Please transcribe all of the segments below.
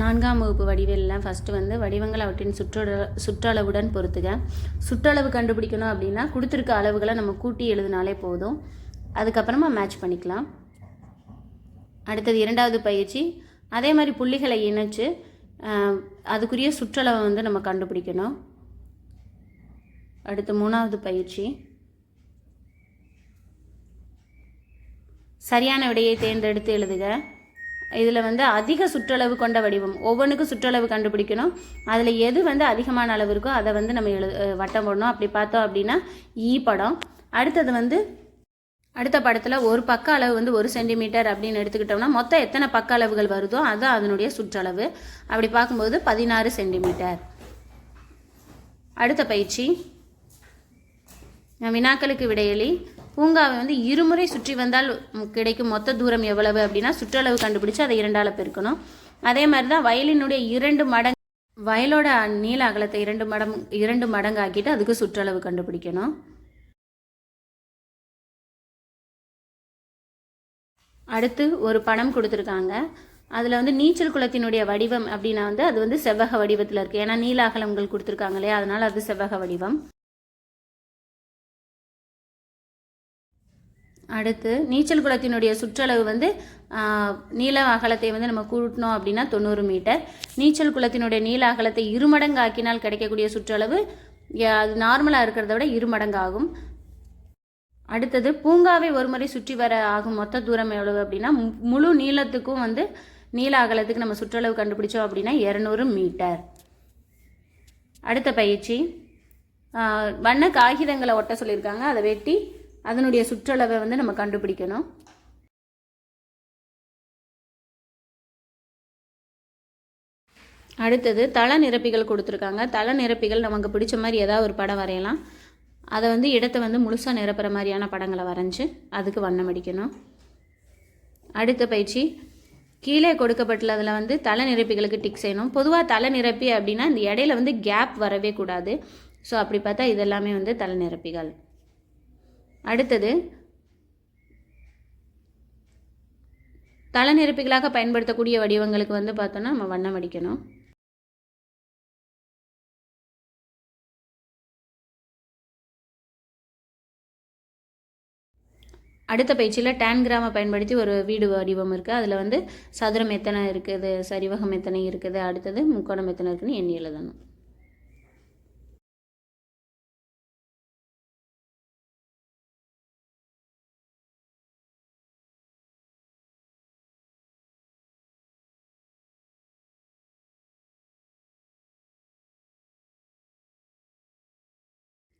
நான்காம் வகுப்பு வடிவேலில் ஃபஸ்ட்டு வந்து வடிவங்கள் அவற்றின் சுற்றள சுற்றளவுடன் பொறுத்துக சுற்றளவு கண்டுபிடிக்கணும் அப்படின்னா கொடுத்துருக்க அளவுகளை நம்ம கூட்டி எழுதினாலே போதும். அதுக்கப்புறமா மேட்ச் பண்ணிக்கலாம். அடுத்தது இரண்டாவது பயிற்சி அதே மாதிரி புள்ளிகளை இணைச்சு அதுக்குரிய சுற்றளவை வந்து நம்ம கண்டுபிடிக்கணும். அடுத்து மூணாவது பயிற்சி. சரியான விடையை தேர்ந்தெடுத்து எழுதுக. இதில் வந்து அதிக சுற்றளவு கொண்ட வடிவம். ஒவ்வொன்றுக்கும் சுற்றளவு கண்டுபிடிக்கணும். அதில் எது வந்து அதிகமான அளவு இருக்கோ அதை வந்து நம்ம எழு வட்டம் போடணும். அப்படி பார்த்தோம் அப்படின்னா ஈ படம். அடுத்தது வந்து அடுத்த படத்தில் ஒரு பக்க அளவு வந்து ஒரு சென்டிமீட்டர் அப்படின்னு எடுத்துக்கிட்டோம்னா மொத்தம் எத்தனை பக்க அளவுகள் வருதோ அதுதான் அதனுடைய சுற்றளவு. அப்படி பார்க்கும்போது பதினாறு சென்டிமீட்டர் அடுத்த பயிற்சி. வினாக்களுக்கு விடையளி பூங்காவை வந்து இருமுறை சுற்றி வந்தால் கிடைக்கும் மொத்த தூரம் எவ்வளவு அப்படின்னா சுற்றளவு கண்டுபிடிச்சு அதை இரண்டால் பெருக்கணும். அதே மாதிரி தான் வயலினுடைய இரண்டு மடங்கு வயலோட நீள அகலத்தை இரண்டு மடங்கு இரண்டு மடங்கு ஆக்கிட்டு அதுக்கு சுற்றளவு கண்டுபிடிக்கணும். அடுத்து ஒரு படம் கொடுத்துருக்காங்க. அதில் வந்து நீச்சல் குளத்தினுடைய வடிவம் அப்படின்னா வந்து அது வந்து செவ்வக வடிவத்தில் இருக்குது ஏன்னா நீல அகலங்கள் கொடுத்துருக்காங்க இல்லையா? அதனால் அது செவ்வக வடிவம். அடுத்து நீச்சல் குளத்தினுடைய சுற்றளவு வந்து நீள அகலத்தை வந்து நம்ம கூட்டினோம் அப்படின்னா தொண்ணூறு மீட்டர். நீச்சல் குளத்தினுடைய நீள அகலத்தை இருமடங்கு ஆக்கினால் கிடைக்கக்கூடிய சுற்றளவு அது நார்மலாக இருக்கிறத விட இருமடங்கு ஆகும் அடுத்தது பூங்காவை ஒரு முறை சுற்றி வர ஆகும் மொத்த தூரம் எவ்வளவு அப்படின்னா மு- முழு நீளத்துக்கும் வந்து நீள அகலத்துக்கு நம்ம சுற்றளவு கண்டுபிடிச்சோம் அப்படின்னா இரநூறு மீட்டர். அடுத்த பயிற்சி வண்ண காகிதங்களை ஒட்ட சொல்லியிருக்காங்க. அதை வெட்டி அதனுடைய சுற்றளவை வந்து நம்ம கண்டுபிடிக்கணும். அடுத்தது தள நிரப்பிகள் கொடுத்துருக்காங்க. தள நிரப்பிகள் நமக்கு பிடிச்ச மாதிரி ஏதாவது ஒரு படம் வரையலாம். அதை வந்து இடத்த வந்து முழுசாக நிரப்புற மாதிரியான படங்களை வரைஞ்சி அதுக்கு வண்ணம் அடிக்கணும். அடுத்த பயிற்சி கீழே கொடுக்கப்பட்டுள்ளதில் வந்து தலை நிரப்பிகளுக்கு டிக் செய்யணும். பொதுவாக தலை நிரப்பி அப்படின்னா இந்த இடையில வந்து கேப் வரவே கூடாது. ஸோ அப்படி பார்த்தா இதெல்லாமே வந்து தலை நிரப்பிகள். அடுத்தது தலை பயன்படுத்தக்கூடிய வடிவங்களுக்கு வந்து பார்த்தோன்னா நம்ம வண்ணம் அடிக்கணும் அடுத்த பயிற்சியில் டேன் கிராமை பயன்படுத்தி ஒரு வீடு வடிவம் இருக்குது அதில் வந்து சதுரம் எத்தனை இருக்குது சரிவகம் எத்தனை இருக்குது அடுத்தது முக்கோணம் எத்தனை இருக்குதுன்னு எண்ணி எழுதணும்.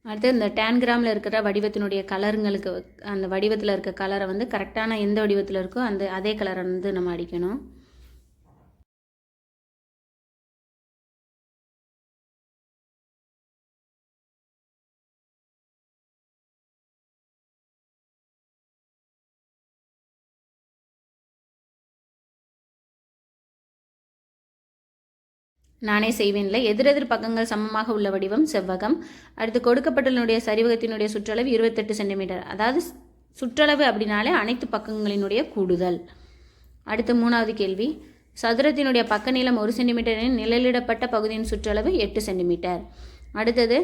அடுத்து இந்த டேன் கிராமில் இருக்கிற வடிவத்தினுடைய கலருங்களுக்கு அந்த வடிவத்தில் இருக்க கலரை வந்து கரெக்டான எந்த வடிவத்தில் இருக்கோ அந்த அதே கலரை வந்து நம்ம அடிக்கணும். நானே செய்வேன்ல. எதிரெதிர் பக்கங்கள் சமமாக உள்ள வடிவம் செவ்வகம். அடுத்து கொடுக்கப்பட்டுள்ளனுடைய சரிவகத்தினுடைய சுற்றளவு இருபத்தெட்டு சென்டிமீட்டர். அதாவது சுற்றளவு அப்படின்னாலே அனைத்து பக்கங்களினுடைய கூடுதல். அடுத்து மூணாவது கேள்வி. சதுரத்தினுடைய பக்க நீளம் ஒரு சென்டிமீட்டரின் நிழலிடப்பட்ட பகுதியின் சுற்றளவு எட்டு சென்டிமீட்டர். அடுத்தது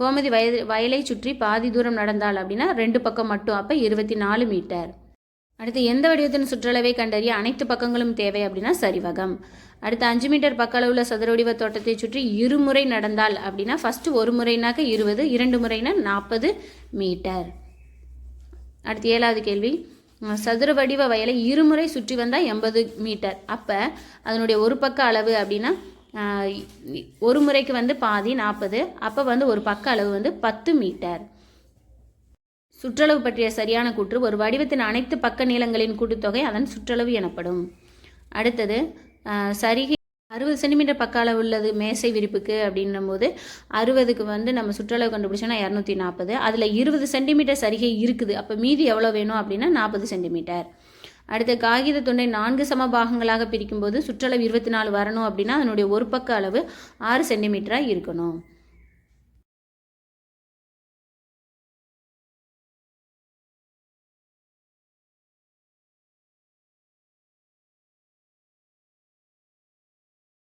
கோமதி வயது வயலை சுற்றி பாதி தூரம் நடந்தால் அப்படின்னா ரெண்டு பக்கம் மட்டும் அப்போ இருபத்தி நாலு மீட்டர். அடுத்து எந்த வடிவத்தின் சுற்றளவை கண்டறிய அனைத்து பக்கங்களும் தேவை அப்படின்னா சரிவகம். அடுத்து அஞ்சு மீட்டர் பக்க அளவுள்ள சதுர வடிவ தோட்டத்தை சுற்றி இருமுறை நடந்தால் அப்படின்னா ஃபஸ்ட்டு ஒரு முறைனாக்க இருபது இரண்டு முறைனா நாற்பது மீட்டர். அடுத்து ஏழாவது கேள்வி. சதுர வடிவ வயலை இருமுறை சுற்றி வந்தால் எண்பது மீட்டர். அப்போ அதனுடைய ஒரு பக்க அளவு அப்படின்னா ஒரு முறைக்கு வந்து பாதி நாற்பது அப்போ வந்து ஒரு பக்க அளவு வந்து பத்து மீட்டர். சுற்றளவு பற்றிய சரியான கூற்று ஒரு வடிவத்தின் அனைத்து பக்க நீளங்களின் கூட்டுத்தொகை அதன் சுற்றளவு எனப்படும். அடுத்தது சரிகை அறுபது சென்டிமீட்டர் பக்கால உள்ளது மேசை விரிப்புக்கு அப்படின்னும் போது அறுபதுக்கு வந்து நம்ம சுற்றளவு கண்டுபிடிச்சோன்னா இரநூத்தி நாற்பது. அதில் இருபது சென்டிமீட்டர் சரிகை இருக்குது. அப்போ மீதி எவ்வளோ வேணும் அப்படின்னா நாற்பது சென்டிமீட்டர். அடுத்து காகித துண்டை நான்கு சம பாகங்களாக பிரிக்கும்போது சுற்றளவு இருபத்தி நாலு வரணும் அப்படின்னா அதனுடைய ஒரு பக்க அளவு ஆறு சென்டிமீட்டராக இருக்கணும்.